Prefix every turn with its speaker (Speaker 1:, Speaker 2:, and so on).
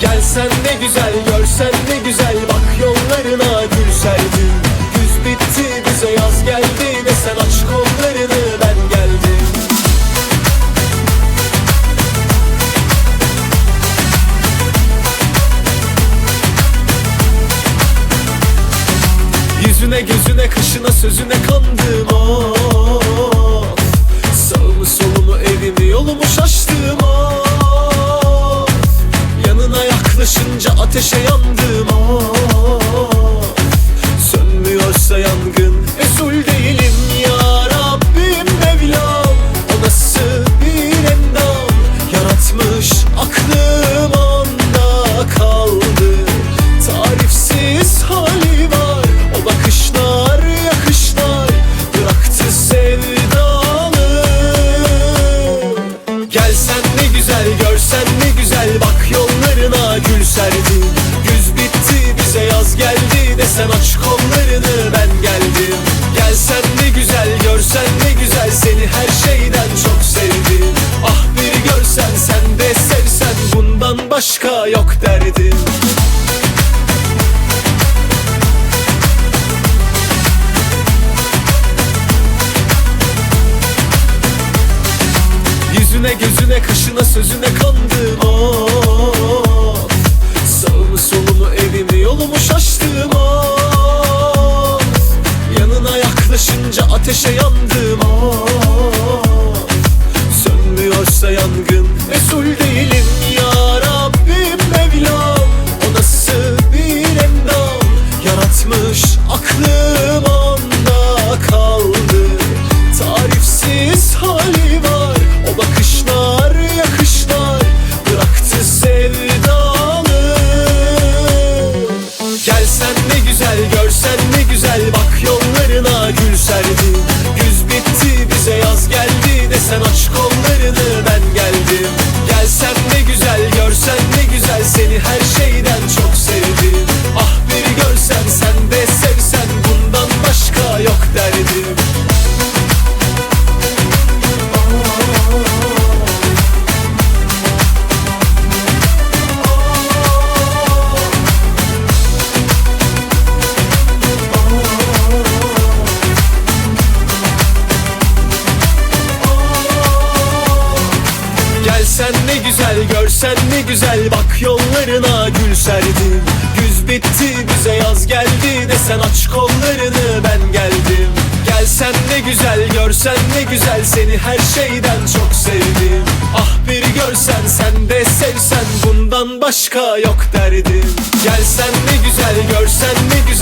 Speaker 1: Gelsen ne güzel görsen ne güzel Bak yollarına gül serdim Güz bitti bize yaz geldi Desen aç kollarını ben geldim. Yüzüne gözüne kışına sözüne kandım of yaklaşınca ateşe yandım. Of Sönmüyorsa yangın Yüzüne gözüne kaşına sözüne kandım of Sağımı solumu evimi yolumu şaştım. Of Yanına yaklaşınca ateşe yandım. Of Sönmüyorsa yangın geldi ne güzel görsen ne güzel. Bak yollarına gül serdim Güz bitti bize yaz geldi Desen aç kollarını ben geldim. Gelsen ne güzel görsen ne güzel. Seni her şeyden çok sevdim. Ah bir görsen sen de sevsen. Bundan başka yok derdim. Gelsen ne güzel görsen ne güzel.